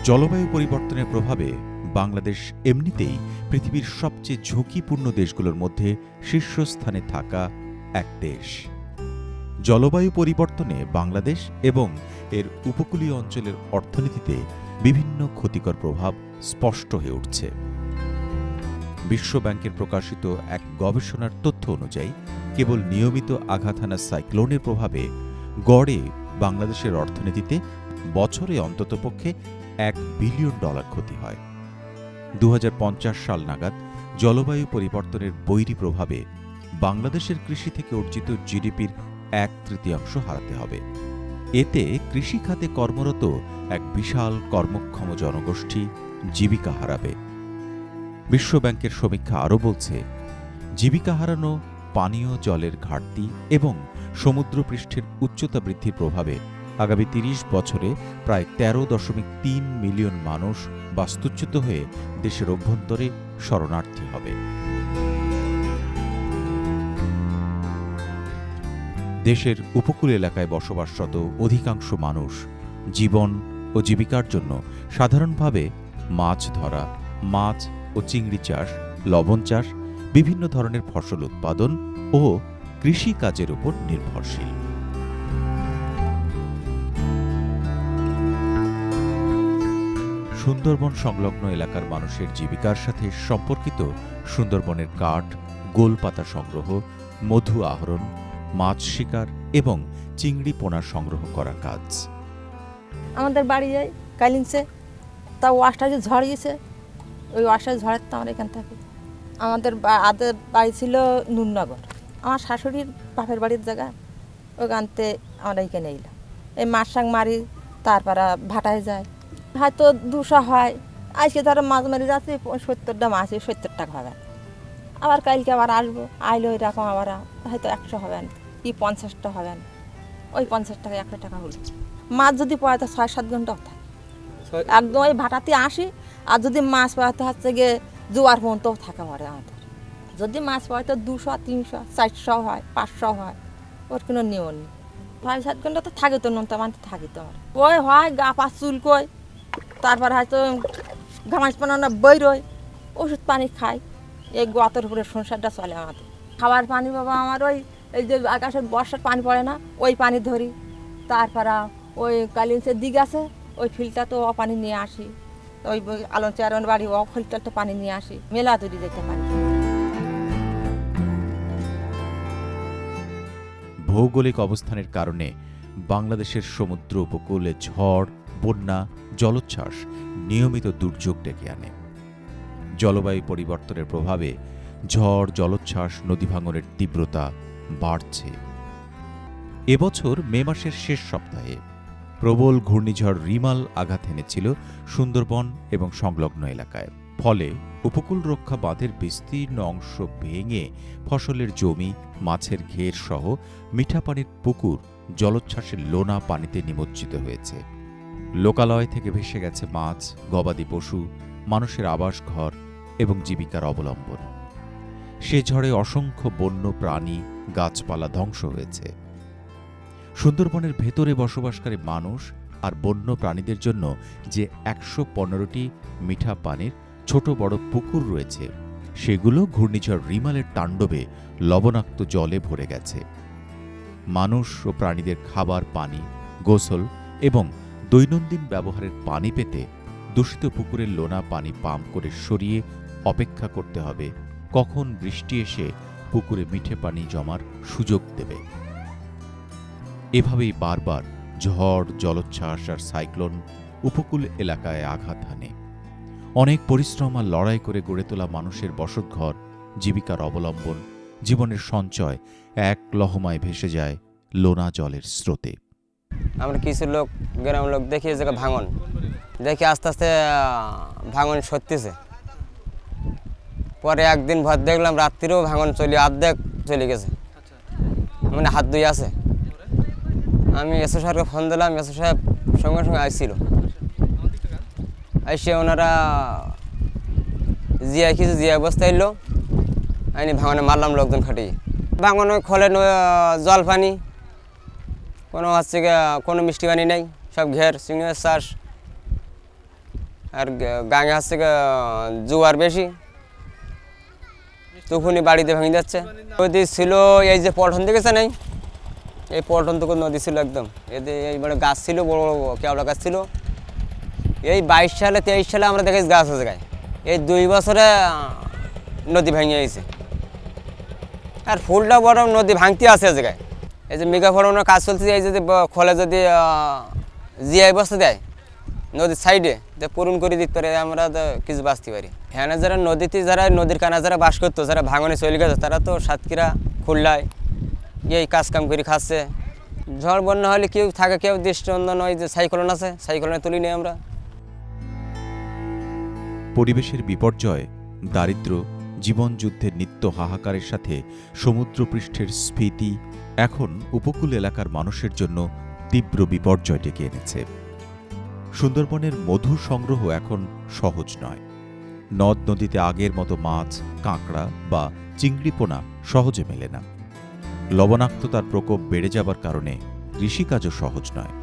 জলবায়ু পরিবর্তনের প্রভাবে বাংলাদেশ এমনিতেই পৃথিবীর সবচেয়ে ঝুঁকিপূর্ণ দেশগুলোর মধ্যে শীর্ষস্থানে থাকা এক দেশ। জলবায়ু পরিবর্তনে বাংলাদেশ এবং এর উপকূলীয় অঞ্চলের অর্থনীতিতে বিভিন্ন ক্ষতিকর প্রভাব স্পষ্ট হয়ে উঠছে। বিশ্বব্যাংকের প্রকাশিত এক গবেষণার তথ্য অনুযায়ী, কেবল নিয়মিত আঘাত হানা সাইক্লোনের প্রভাবে গড়ে বাংলাদেশের অর্থনীতিতে বছরে অন্ততপক্ষে এক বিলিয়ন ডলার ক্ষতি হয়। দু হাজার পঞ্চাশ সাল নাগাদ জলবায়ু পরিবর্তনের বৈরী প্রভাবে বাংলাদেশের কৃষি থেকে অর্জিত জিডিপির এক তৃতীয়াংশ হারাতে হবে। এতে কৃষি খাতে কর্মরত এক বিশাল কর্মক্ষম জনগোষ্ঠী জীবিকা হারাবে। বিশ্বব্যাংকের সমীক্ষা আরও বলছে, জীবিকা হারানো, পানীয় জলের ঘাটতি এবং সমুদ্রপৃষ্ঠের উচ্চতা বৃদ্ধির প্রভাবে আগামী তিরিশ বছরে প্রায় তেরো দশমিক তিন মিলিয়ন মানুষ বাস্তুচ্যুত হয়ে দেশের অভ্যন্তরে শরণার্থী হবে। দেশের উপকূল এলাকায় বসবাসরত অধিকাংশ মানুষ জীবন ও জীবিকার জন্য সাধারণভাবে মাছ ধরা, মাছ ও চিংড়ি চাষ, লবণ চাষ, বিভিন্ন ধরনের ফসল উৎপাদন ও কৃষি কাজের উপর নির্ভরশীল। সুন্দরবন সংলগ্ন এলাকার মানুষের জীবিকার সাথে সম্পর্কিত সুন্দরবনের কাঠ, গোলপাতা সংগ্রহ, মধু আহরণ, মাছ শিকার এবং চিংড়ি পোনা সংগ্রহ করা কাজ। আমাদের বাড়ি যাই কালিনসে তা ওয়াশটা যে ঝড় গেছে, ওই ওয়াশটা ঝড়ের তো আমরা এখান থাকি। আমাদের আদের বাড়ি ছিল নুননগর। আমার শাশুড়ির বাপের বাড়ির জায়গা ওখানতে আমরা এখানে এলাম। এই মাছ সাং মারি, তারপরে ভাটায় যায়। হয়তো দুশো হয়। আজকে ধরো মাছ মারি যাচ্ছে সত্তরটা মাছ সত্তর টাকা হবে। আবার কালকে আবার আসব আইলে ওই রকম আবার হয়তো একশো হবেন কি পঞ্চাশটা হবেন ওই পঞ্চাশ টাকা একশো টাকা হলো। মাছ যদি পড়ে তো ছয় সাত ঘন্টাও থাকে। একদম ওই ভাটাতে আসি আর যদি মাছ পাওয়াতে হচ্ছে গিয়ে জোয়ার পর্যন্তও থাকে মরে আমাদের। যদি মাছ পড়ে তো দুশো তিনশো চারশো হয় পাঁচশো হয় ওর কোনো নিয়ম নেই। ছয় সাত ঘণ্টা তো থাকে তো নুনটা মানতে থাকি তো। ওই হয় গা পা চুল চুলকোয় তারপর হয়তো ঘামাস পানানো বইরোয় ওষুধ পানি খাই। এই গতর উপরে সংসারটা চলে আমাদের। খাবার পানি বাবা আমার ওই, এই যে আকাশের বর্ষার পানি পড়ে না, ওই পানি ধরি। তারপরে ওই কালিন্সের দিক আছে, ওই ফিল্টার তো পানি নিয়ে আসি। ওই আলন চারণ বাড়ি, ও ফিল্টার তো পানি নিয়ে আসি। মেলা তৈরি যেতে পারি। ভৌগোলিক অবস্থানের কারণে বাংলাদেশের সমুদ্র উপকূলে ঝড়, বন্যা জলোচ্ছ্বাস নিয়মিত দুর্যোগ ডেকে আনে। জলবায়ু পরিবর্তনের প্রভাবে ঝড়, জলোচ্ছ্বাস, নদী ভাঙনের তীব্রতা বাড়ছে। এবছর মে মাসের শেষ সপ্তাহে প্রবল ঘূর্ণিঝড় রিমাল আঘাত এনেছিল সুন্দরবন এবং সংলগ্ন এলাকায়। ফলে উপকূল রক্ষা বাঁধের বিস্তীর্ণ অংশ ভেঙে ফসলের জমি, মাছের ঘের সহ মিঠা পানির পুকুর জলোচ্ছ্বাসের লোনা পানিতে নিমজ্জিত হয়েছে। লোকালয় থেকে ভেসে গেছে মাছ, গবাদি পশু, মানুষের আবাস ঘর এবং জীবিকার অবলম্বন। সে ঝড়ে অসংখ্য বন্য প্রাণী, গাছপালা ধ্বংস হয়েছে। সুন্দরবনের ভেতরে বসবাসকারী মানুষ আর বন্য প্রাণীদের জন্য যে একশো পনেরোটি মিঠা পানির ছোট বড় পুকুর রয়েছে, সেগুলো ঘূর্ণিঝড় রিমালের তাণ্ডবে লবণাক্ত জলে ভরে গেছে। মানুষ ও প্রাণীদের খাবার, পানি, গোসল এবং দৈনন্দিন ব্যবহারের পানি পেতে দূষিত পুকুরের লোনা পানি পাম্প করে সরিয়ে অপেক্ষা করতে হবে। কখন বৃষ্টি এসে পুকুরে মিঠে পানি জমার সুযোগ দেবে। এভাবেই বারবার ঝড়, জলোচ্ছ্বাস আর সাইক্লোন উপকূল এলাকায় আঘাত হানে। অনেক পরিশ্রম আর লড়াই করে গড়ে তোলা মানুষের বসতঘর, জীবিকার অবলম্বন, জীবনের সঞ্চয় এক লহমায় ভেসে যায় লোনা জলের স্রোতে। আমরা কিছু লোক, গ্রামের লোক দেখি জায়গায় ভাঙন। দেখি আস্তে আস্তে ভাঙন সত্যিছে পরে একদিন ভর দেখলাম রাত্রিরেও ভাঙন চলে, অর্ধেক চলে গেছে। মানে হাত দুই আছে। আমি এসো সাহেবকে ফোন দিলাম, এসো সাহেব সঙ্গে সঙ্গে আসছিল এসে ওনারা জিয়া কিছু জিয়া অবস্থা এলো, আইনি ভাঙনে মারলাম লোকজন খাটিয়ে। ভাঙন খোলেন জল পানি কোনো হচ্ছে গিয়ে কোনো মিষ্টি পানি নেই সব ঘের মাছ চাষ। আর গাঙে হচ্ছে গিয়ে, জোয়ার বেশি। তখনই বাড়িতে ভেঙে যাচ্ছে। নদী ছিল এই যে পল্টন দেখেছে নাই এই পল্টন থেকে নদী ছিল একদম। এতে এইবারে গাছ ছিল বড় বড় কেওড়া গাছ ছিল। এই বাইশ সালে তেইশ সালে আমরা দেখেছি গাছ আছে গায়ে। এই দুই বছরে নদী ভেঙে গেছে। আর ফুলটা বড় নদী ভাঙতে আছে জায়গায় এই যে মেগা কাজ চলছে এই যদি খোলে যদি জিআই বসতে দেয়, নদীর সাইডে যে পূরণ করে দিতে পারে আমরা তো কিছু বাঁচতে পারি। হ্যাঁ যারা নদীতে, যারা নদীর কানা যারা বাস করতো, যারা ভাঙনে চলে গেছে, তারা তো সাতক্ষীরা, খুলনায় এই কাজ কাম করে খাচ্ছে। ঝড় বন্যা হলে কেউ থাকে, কেউ দৃষ্টিনন্দন ওই যে সাইক্লোন আছে, সাইক্লোনে তুলি নিই আমরা। পরিবেশের বিপর্যয়, দারিদ্র্য জীবনযুদ্ধের নিত্য হাহাকারের সাথে সমুদ্রপৃষ্ঠের স্ফীতি এখন উপকূল এলাকার মানুষের জন্য তীব্র বিপর্যয় ডেকে এনেছে। সুন্দরবনের মধু সংগ্রহ এখন সহজ নয়। নদ নদীতে আগের মতো মাছ, কাঁকড়া বা চিংড়িপোনা সহজে মেলে না। লবণাক্ততার প্রকোপ বেড়ে যাবার কারণে কৃষিকাজও সহজ নয়।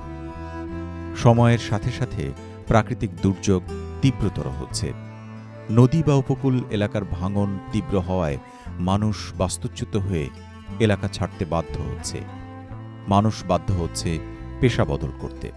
সময়ের সাথে সাথে প্রাকৃতিক দুর্যোগ তীব্রতর হচ্ছে। নদী বা উপকূল এলাকার ভাঙন তীব্র হওয়ায় মানুষ বাস্তুচ্যুত হয়ে এলাকা ছাড়তে বাধ্য হচ্ছে। মানুষ বাধ্য হচ্ছে পেশা বদল করতে।